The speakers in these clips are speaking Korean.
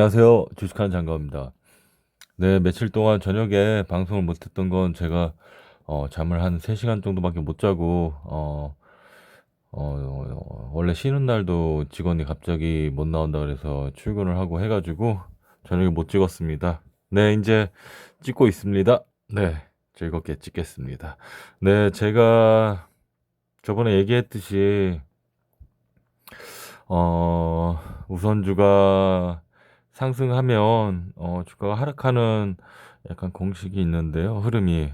안녕하세요. 주식하는 장가입니다. 네, 며칠 동안 저녁에 방송을 못 했던 건 제가 어, 잠을 한 3시간 정도밖에 못 자고 어, 어, 원래 쉬는 날도 직원이 갑자기 못 나온다 그래서 출근을 하고 해 가지고 저녁에 못 찍었습니다. 네, 이제 찍고 있습니다. 네, 즐겁게 찍겠습니다. 네, 제가 저번에 얘기했듯이 어, 우선주가 상승하면 어, 주가가 하락하는 약간 공식이 있는데요. 흐름이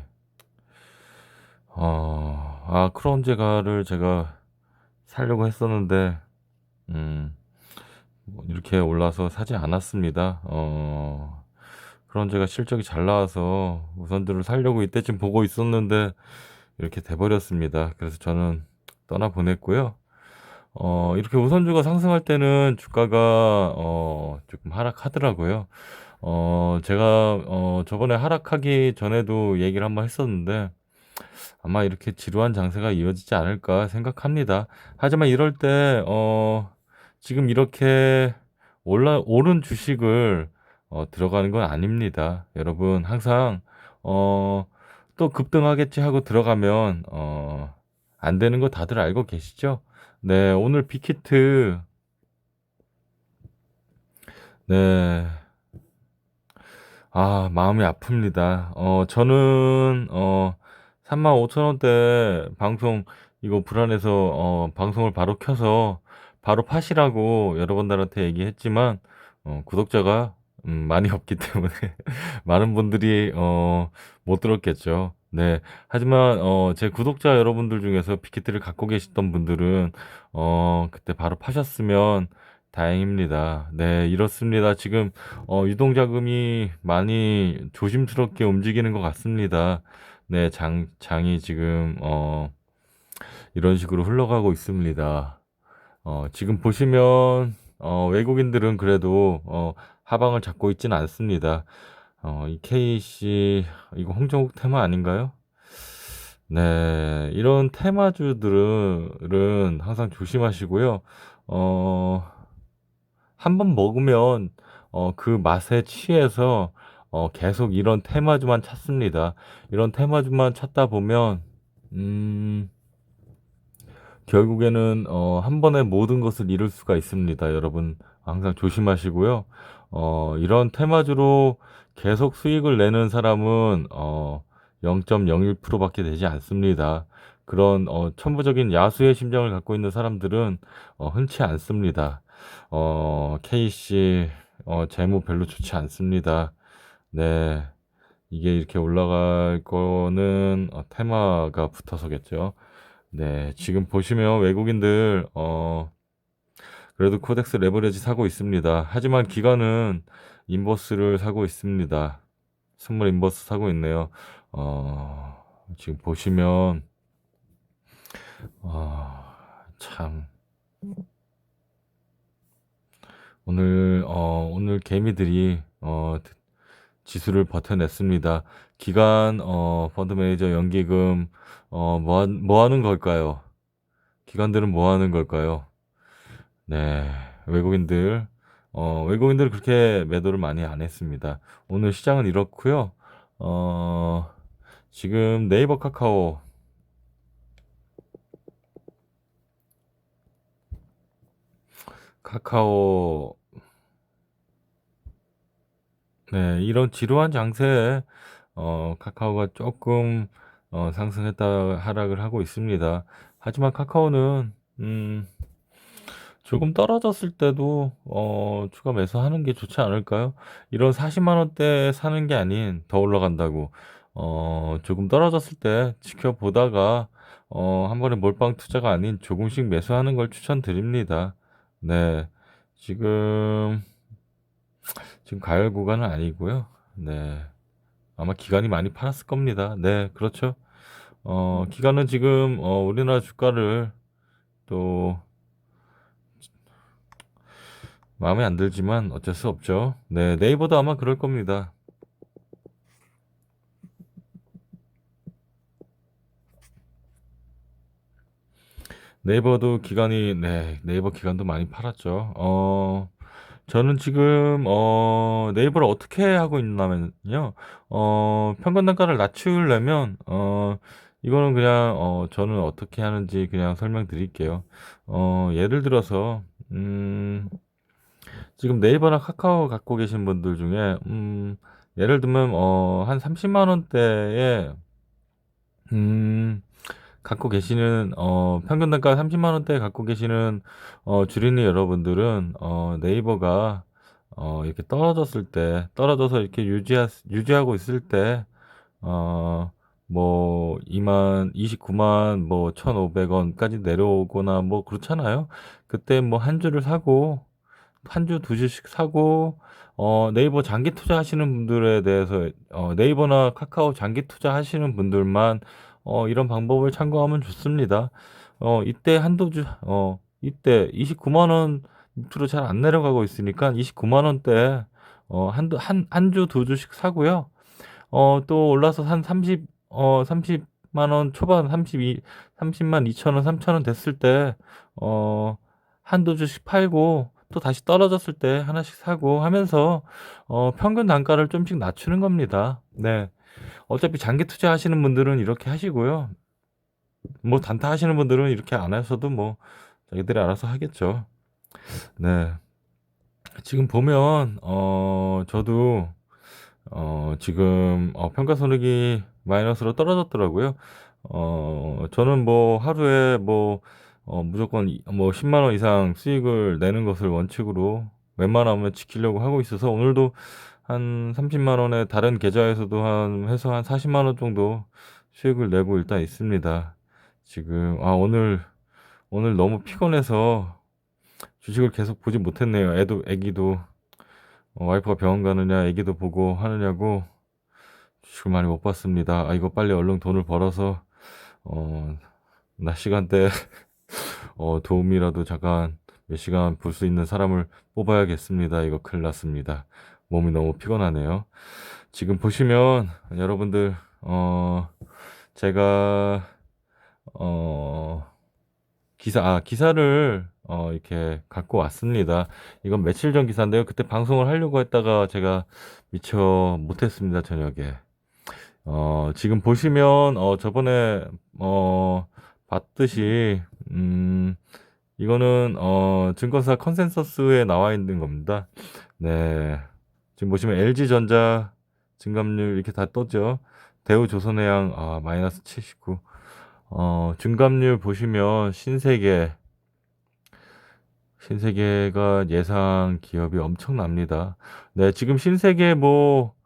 어, 아 크론제가를 제가 살려고 했었는데 음, 뭐 이렇게 올라서 사지 않았습니다. 어, 크론제가 실적이 잘 나와서 우선주를 살려고 이때쯤 보고 있었는데 이렇게 돼 버렸습니다. 그래서 저는 떠나 보냈고요. 어, 이렇게 우선주가 상승할 때는 주가가 어, 조금 하락하더라고요. 어, 제가 어, 저번에 하락하기 전에도 얘기를 한번 했었는데 아마 이렇게 지루한 장세가 이어지지 않을까 생각합니다. 하지만 이럴 때 어, 지금 이렇게 올라 오른 주식을 어, 들어가는 건 아닙니다. 여러분 항상 어, 또 급등하겠지 하고 들어가면 어, 안 되는 거 다들 알고 계시죠? 네, 오늘 빅히트. 네. 아, 마음이 아픕니다. 어, 저는, 어, 35,000원대 방송, 이거 불안해서, 어, 방송을 바로 켜서, 바로 파시라고 여러분들한테 얘기했지만, 어, 구독자가, 음, 많이 없기 때문에, 많은 분들이, 어, 못 들었겠죠. 네. 하지만, 어, 제 구독자 여러분들 중에서 빅히트를 갖고 계시던 분들은, 어, 그때 바로 파셨으면 다행입니다. 네, 이렇습니다. 지금, 어, 유동 자금이 많이 조심스럽게 움직이는 것 같습니다. 네, 장, 장이 지금, 어, 이런 식으로 흘러가고 있습니다. 어, 지금 보시면, 어, 외국인들은 그래도, 어, 하방을 잡고 있지는 않습니다. 어, 이 KC, 이거 홍정욱 테마 아닌가요? 네, 이런 테마주들은 항상 조심하시고요. 어, 한번 먹으면, 어, 그 맛에 취해서, 어, 계속 이런 테마주만 찾습니다. 이런 테마주만 찾다 보면, 음, 결국에는, 어, 한 번에 모든 것을 잃을 수가 있습니다. 여러분, 항상 조심하시고요. 어, 이런 테마주로 계속 수익을 내는 사람은, 어, 0.01%밖에 되지 않습니다. 그런 어, 천부적인 야수의 심정을 갖고 있는 사람들은 어, 흔치 않습니다. 어, K씨 어, 재무 별로 좋지 않습니다. 네, 이게 이렇게 올라갈 거는 어, 테마가 붙어서겠죠. 네, 지금 보시면 외국인들 어, 그래도 코덱스 레버리지 사고 있습니다. 하지만 기관은 인버스를 사고 있습니다. 선물 인버스 사고 있네요. 어, 지금 보시면, 어, 참. 오늘, 어, 오늘 개미들이, 어, 지수를 버텨냈습니다. 기간, 어, 펀드 매니저 연기금, 어, 뭐, 하- 뭐 하는 걸까요? 기관들은 뭐 하는 걸까요? 네, 외국인들, 어, 외국인들 그렇게 매도를 많이 안 했습니다. 오늘 시장은 이렇고요. 어, 지금 네이버 카카오 카카오 네 이런 지루한 장세에 어, 카카오가 조금 어, 상승했다 하락을 하고 있습니다. 하지만 카카오는 음, 조금 떨어졌을 때도 어, 추가 매수하는 게 좋지 않을까요? 이런 40만 원대 사는 게 아닌 더 올라간다고 어, 조금 떨어졌을 때 지켜보다가 어, 한 번에 몰빵 투자가 아닌 조금씩 매수하는 걸 추천드립니다. 네. 지금 지금 가열 구간은 아니고요. 네. 아마 기관이 많이 팔았을 겁니다. 네, 그렇죠. 어, 기관은 지금 어, 우리나라 주가를 또 마음에 안 들지만 어쩔 수 없죠. 네, 네이버도 아마 그럴 겁니다. 네이버도 기간이, 네, 네이버 기간도 많이 팔았죠. 어, 저는 지금 어 네이버를 어떻게 하고 있냐면요. 어 평균 단가를 낮추려면 어 이거는 그냥 어 저는 어떻게 하는지 그냥 설명드릴게요. 어 예를 들어서 음 지금 네이버나 카카오 갖고 계신 분들 중에 음 예를 들면 어 한 3 0만 원대에 음 갖고 계시는 어 평균 단가 3 0만 원대 갖고 계시는 어 주린이 여러분들은 어 네이버가 어 이렇게 떨어졌을 때 떨어져서 이렇게 유지하 유지하고 있을 때 어 뭐 2만 29만 뭐 1,500 원까지 내려오거나 뭐 그렇잖아요. 그때 뭐 한 주를 사고 한 주 두 주씩 사고 어 네이버 장기 투자하시는 분들에 대해서 어 네이버나 카카오 장기 투자하시는 분들만 어 이런 방법을 참고하면 좋습니다. 어 이때 한두 주어 이때 2 9만 원 밑으로 잘 안 내려가고 있으니까 2 9만 원대에 어 한두 한한 주 두 주씩 사고요. 어 또 올라서 한 30 어 3 0만 원 초반 32 3 0 2천 원 3천 원 됐을 때 어 한두 주씩 팔고 또 다시 떨어졌을 때 하나씩 사고 하면서 어 평균 단가를 좀씩 낮추는 겁니다. 네. 어차피 장기 투자하시는 분들은 이렇게 하시고요. 뭐 단타 하시는 분들은 이렇게 안 하셔도 뭐 자기들이 알아서 하겠죠. 네. 지금 보면 어 저도 어 지금 어 평가 손익이 마이너스로 떨어졌더라고요. 어 저는 뭐 하루에 뭐 어 무조건 이 뭐 1 0원 이상 수익을 내는 것을 원칙으로 웬만하면 지키려고 하고 있어서 오늘도 한 3 0만 원에 다른 계좌에서도 한 해서 한 4 0원 정도 수익을 내고 일단 있습니다. 지금 아 오늘 오늘 너무 피곤해서 주식을 계속 보지 못했네요. 애도 애기도 어 와이프가 병원 가느냐 애기도 보고 하느냐고 주식을 많이 못 봤습니다. 아 이거 빨리 얼른 돈을 벌어서 어 낮 시간대에 어 도움이라도 잠깐 몇 시간 볼 수 있는 사람을 뽑아야겠습니다. 이거 큰일 났습니다. 몸이 너무 피곤하네요. 지금 보시면 여러분들 어 제가 어 기사 아 기사를 어 이렇게 갖고 왔습니다. 이건 며칠 전 기사인데요. 그때 방송을 하려고 했다가 제가 미처 못 했습니다, 저녁에. 어 지금 보시면 어 저번에 어 봤듯이 음 이거는 어 증권사 컨센서스에 나와 있는 겁니다. 네. 지금 보시면 LG전자 증감률 이렇게 다 떴죠. 대우조선해양 아 마이너스 79. 어 증감률 보시면 신세계 신세계가 예상 기업이 엄청납니다. 네, 지금 신세계 뭐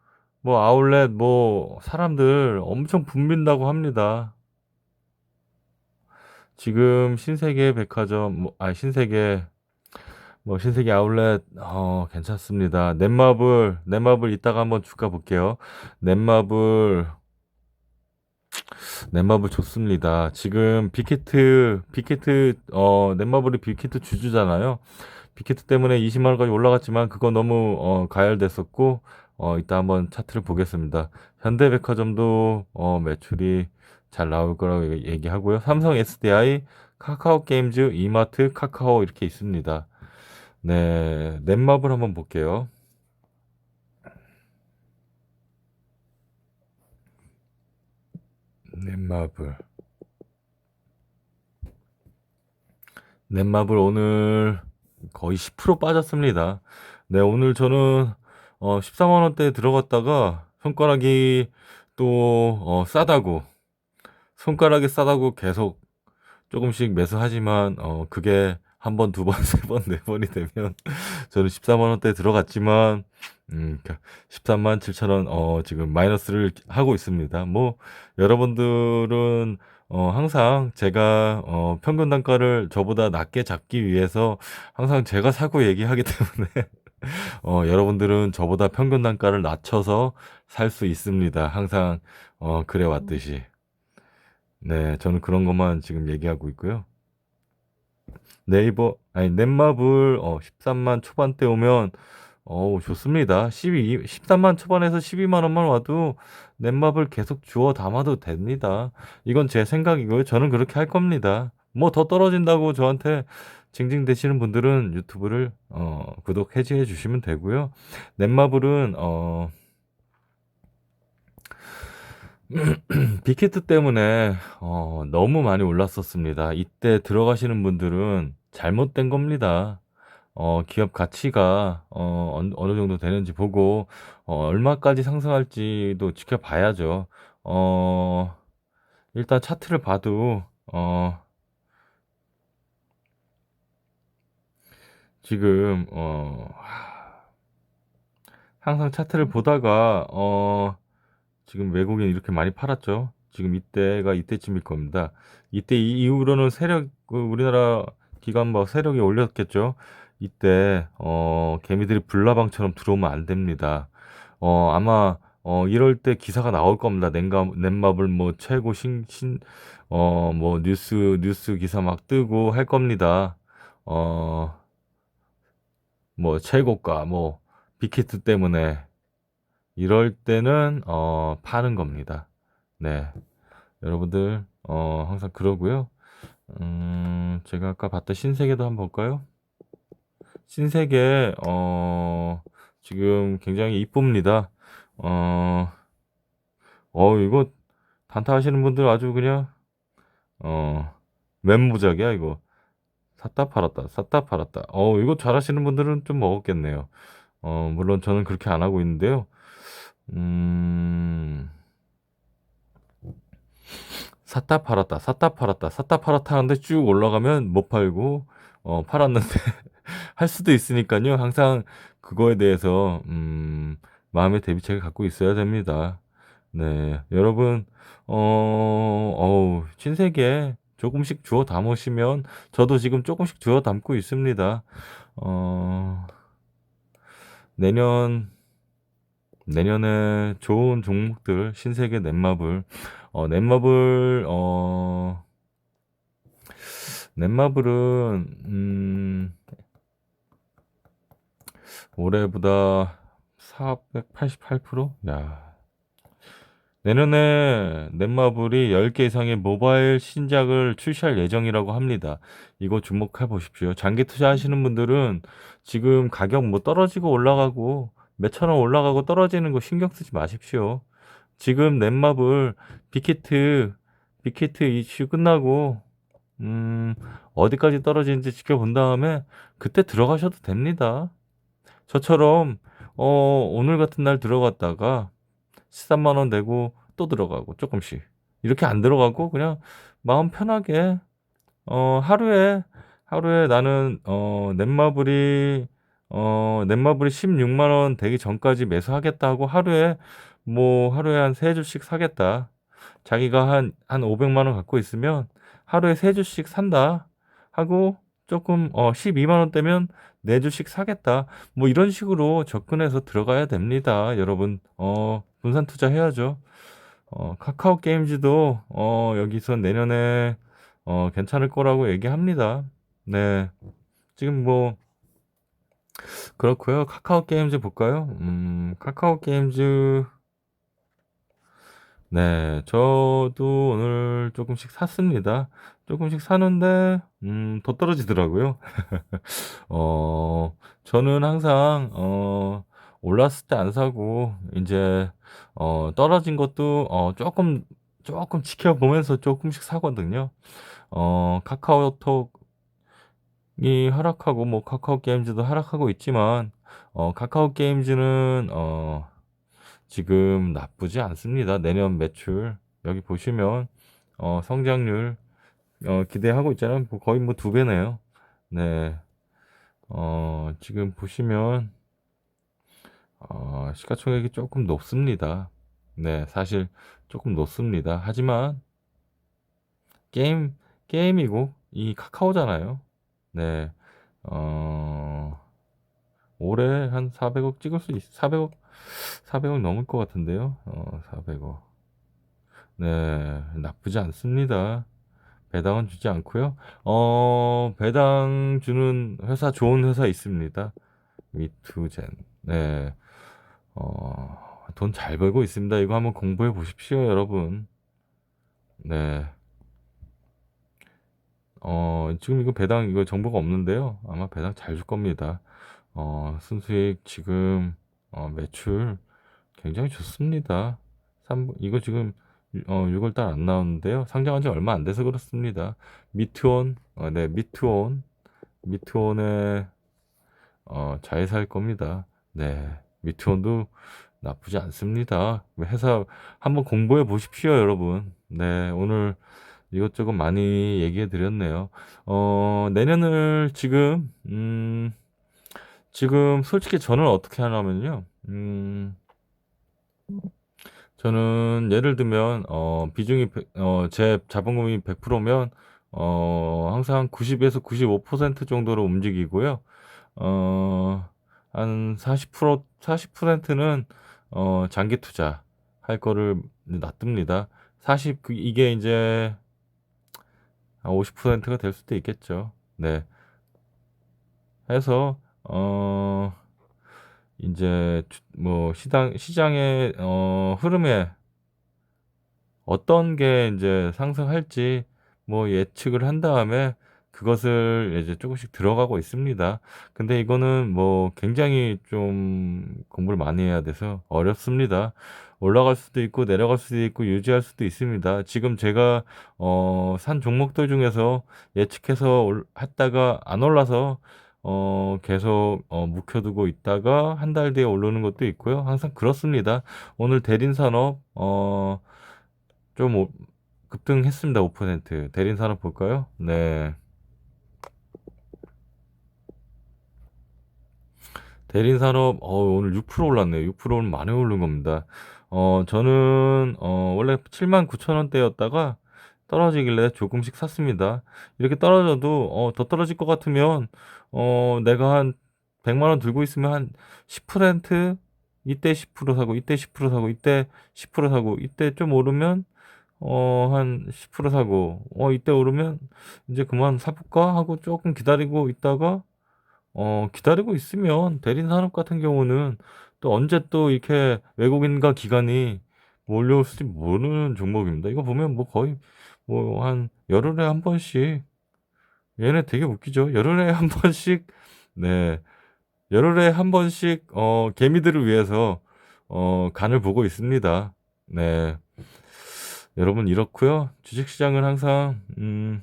뭐 아울렛 뭐 사람들 엄청 붐빈다고 합니다. 지금 신세계 백화점 뭐 아 신세계 뭐 신세계 아울렛 어 괜찮습니다. 넷마블 넷마블 이따가 한번 주가 볼게요. 넷마블 넷마블 좋습니다. 지금 빅히트 빅히트 어 넷마블이 빅히트 주주잖아요. 빅히트 때문에 20만 원까지 올라갔지만 그거 너무 어 가열됐었고 어 이따 한번 차트를 보겠습니다. 현대백화점도 어 매출이 잘 나올 거라고 얘기하고요. 삼성 SDI, 카카오 게임즈, 이마트, 카카오 이렇게 있습니다. 네, 넷마블 한번 볼게요. 넷마블. 넷마블 오늘 거의 10% 빠졌습니다. 네, 오늘 저는 어 14만 원대에 들어갔다가 손가락이 또 어 싸다고 손가락이 싸다고 계속 조금씩 매수하지만 어 그게 한 번, 두 번, 세 번, 네 번이 되면 저는 14만 원대 들어갔지만 음 13만 7천 원어 지금 마이너스를 하고 있습니다. 뭐 여러분들은 어 항상 제가 어 평균 단가를 저보다 낮게 잡기 위해서 항상 제가 사고 얘기하기 때문에 어 여러분들은 저보다 평균 단가를 낮춰서 살 수 있습니다. 항상 어 그래 왔듯이. 네, 저는 그런 것만 지금 얘기하고 있고요. 네이버 아니 넷마블 어 13만 초반대 오면 어우 좋습니다. 12 13만 초반에서 12만 원만 와도 넷마블 계속 주워 담아도 됩니다. 이건 제 생각이고요. 저는 그렇게 할 겁니다. 뭐 더 떨어진다고 저한테 징징대시는 분들은 유튜브를 어, 구독 해지해 주시면 되고요. 넷마블은 어, 빅히트 때문에 어, 너무 많이 올랐었습니다. 이때 들어가시는 분들은 잘못된 겁니다. 어, 기업 가치가 어, 어느 정도 되는지 보고 어, 얼마까지 상승할지도 지켜봐야죠. 어, 일단 차트를 봐도 어, 지금 어, 항상 차트를 보다가 어, 지금 외국인 이렇게 많이 팔았죠. 지금 이때가 이때쯤일 겁니다. 이때 이- 이후로는 세력 그 우리나라 기관 뭐 세력이 올렸겠죠. 이때 어 개미들이 불나방처럼 들어오면 안 됩니다. 어 아마 어 이럴 때 기사가 나올 겁니다. 넷가 넷마블 뭐 최고 신신 어뭐 뉴스 뉴스 기사 막 뜨고 할 겁니다. 어 뭐 최고가 뭐 빅히트 때문에 이럴 때는 어 파는 겁니다. 네. 여러분들 어 항상 그러고요. 음 제가 아까 봤던 신세계도 한번 볼까요? 신세계 어 지금 굉장히 이쁩니다. 어, 어 이거 단타 하시는 분들 아주 그냥 어 멘무작이야 이거. 샀다 팔았다 샀다 팔았다. 어 이거 잘하시는 분들은 좀 먹었겠네요. 어 물론 저는 그렇게 안 하고 있는데요. 음. 샀다 팔았다 샀다 팔았다 샀다 팔았다 하는데 쭉 올라가면 못 팔고 어 팔았는데 할 수도 있으니까요. 항상 그거에 대해서 음 마음의 대비책을 갖고 있어야 됩니다. 네. 여러분 어 어우 신세계 조금씩 주워 담으시면 저도 지금 조금씩 주워 담고 있습니다. 어 내년 내년에 좋은 종목들 신세계 넷마블 어 넷마블 어 넷마블은 음 올해보다 488%? 야. 내년에 넷마블이 10개 이상의 모바일 신작을 출시할 예정이라고 합니다. 이거 주목해 보십시오. 장기 투자하시는 분들은 지금 가격 뭐 떨어지고 올라가고 몇천 원 올라가고 떨어지는 거 신경 쓰지 마십시오. 지금 넷마블 빅히트 빅히트 이슈 끝나고 음 어디까지 떨어지는지 지켜본 다음에 그때 들어가셔도 됩니다. 저처럼 어 오늘 같은 날 들어갔다가 13만 원 내고 또 들어가고 조금씩 이렇게 안 들어가고 그냥 마음 편하게 어 하루에 하루에 나는 어 넷마블이 어 넷마블이 16만 원 되기 전까지 매수하겠다 하고 하루에 뭐 하루에 한세 주씩 사겠다. 자기가 한 한 500만 원 갖고 있으면 하루에 세 주씩 산다 하고 조금 어 12만 원대면 네 주씩 사겠다. 뭐 이런 식으로 접근해서 들어가야 됩니다. 여러분 어 분산 투자 해야죠. 어 카카오 게임즈도 어 여기서 내년에 어 괜찮을 거라고 얘기합니다. 네. 지금 뭐 그렇고요. 카카오 게임즈 볼까요? 음, 카카오 게임즈 네, 저도 오늘 조금씩 샀습니다. 조금씩 사는데 음, 더 떨어지더라고요. 어, 저는 항상 어, 올랐을 때 안 사고 이제 어, 떨어진 것도 어, 조금 조금 지켜보면서 조금씩 사거든요. 어, 카카오톡 이 하락하고 뭐 카카오 게임즈도 하락하고 있지만 어, 카카오 게임즈는 어, 지금 나쁘지 않습니다. 내년 매출 여기 보시면 어, 성장률 어, 기대하고 있잖아요. 뭐 거의 뭐 두 배네요. 네. 어, 지금 보시면 어, 시가총액이 조금 높습니다. 네, 사실 조금 높습니다. 하지만 게임 게임이고 이 카카오잖아요. 네. 어, 올해 한 400억 찍을 수 있, 400억 400억 넘을 것 같은데요. 어, 400억. 네, 나쁘지 않습니다. 배당은 주지 않고요. 어, 배당 주는 회사 좋은 회사 있습니다. 미투젠. 네. 어, 돈 잘 벌고 있습니다. 이거 한번 공부해 보십시오, 여러분. 네. 어 지금 이거 배당 이거 정보가 없는데요. 아마 배당 잘 줄 겁니다. 어 순수익 지금 어 매출 굉장히 좋습니다. 삼 이거 지금 유어6 월 달 안 나왔는데요. 상장한 지 얼마 안 돼서 그렇습니다. 미트온 어 네 미트온, 미트온에 어잘살 겁니다. 네. 미트온도 나쁘지 않습니다. 회사 한번 공부해 보십시오, 여러분. 네. 오늘 이것저것 많이 얘기해 드렸네요. 어 내년을 지금 음 지금 솔직히 저는 어떻게 하냐면요. 음 저는 예를 들면 어 비중이 백어제 자본금이 100%면 어 항상 90에서 95% 정도로 움직이고요. 어 한 40% 40%는 어 장기 투자 할 거를 놔둡니다. 40그 이게 한 50%가 될 수도 있겠죠. 네. 해서 어주뭐 시당 시장의 어 흐름에 어떤 게 인제 상승할지 뭐 예측을 한 다음에 그것을 이제 쪼금씩 들어가고 있습니다. 근데 이거는 뭐 굉장히 좀 공부를 많이 해야 돼서 어렵습니다. 올라갈 수도 있고 내려갈 수도 있고 유지할 수도 있습니다. 지금 제가 어 산 종목들 중에서 예측해서 올 했다가 안 올라서 어 계속 어 묵혀 두고 있다가 한 달 뒤에 오르는 것도 있고요. 항상 그렇습니다. 오늘 대림산업 어 좀 오 급등했습니다, 5%. 대림산업 볼까요? 네. 대림산업 어 오늘 6% 올랐네요. 6%는 많이 오른 겁니다. 어 저는 어 원래 79,000 원대였다가 떨어지길래 조금씩 샀습니다. 이렇게 떨어져도 어 더 떨어질 것 같으면 어 내가 한 100만 원 들고 있으면 한 10% 이때 10% 사고 이때 10% 사고 이때 10% 사고 이때 좀 오르면 어 한 10% 사고 어 이때 오르면 '인제 그만 사 볼까?' 하고 쪼끔 기다리고 있다가 어 기다리고 있으면 대림산업 같은 경우는 또 언제 또 이렇게 외국인과 기관이 몰려올지 모르는 종목입니다. 이거 보면 뭐 거의 뭐 한 열흘에 한 번씩 얘네 되게 웃기죠. 열흘에 한 번씩 네. 열흘에 한 번씩 어 개미들을 위해서 어 간을 보고 있습니다. 네. 여러분 이렇고요. 주식시장은 항상 음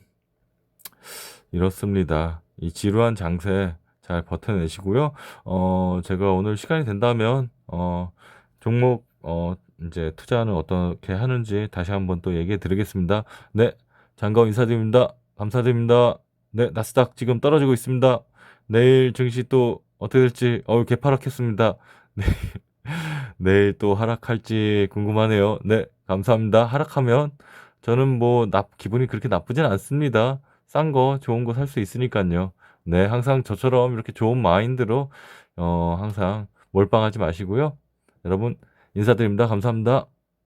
이렇습니다. 이 지루한 장세 잘 버텨내시고요. 어 제가 오늘 시간이 된다면 어 종목 어 인제 투자는 어떻게 하는지 다시 한번 또 얘기해 드리겠습니다. 네. 장가오 인사드립니다. 감사드립니다. 네. 나스닥 지금 떨어지고 있습니다. 내일 증시 또 어떻게 될지 어우 개파락했습니다. 네. 내일 또 하락할지 궁금하네요. 네. 감사합니다. 하락하면 저는 뭐 나 기분이 그렇게 나쁘진 않습니다. 싼 거 좋은 거 살 수 있으니깐요. 네. 항상 저처럼 이렇게 좋은 마인드로 어 항상 몰빵하지 마시고요. 여러분 인사드립니다. 감사합니다.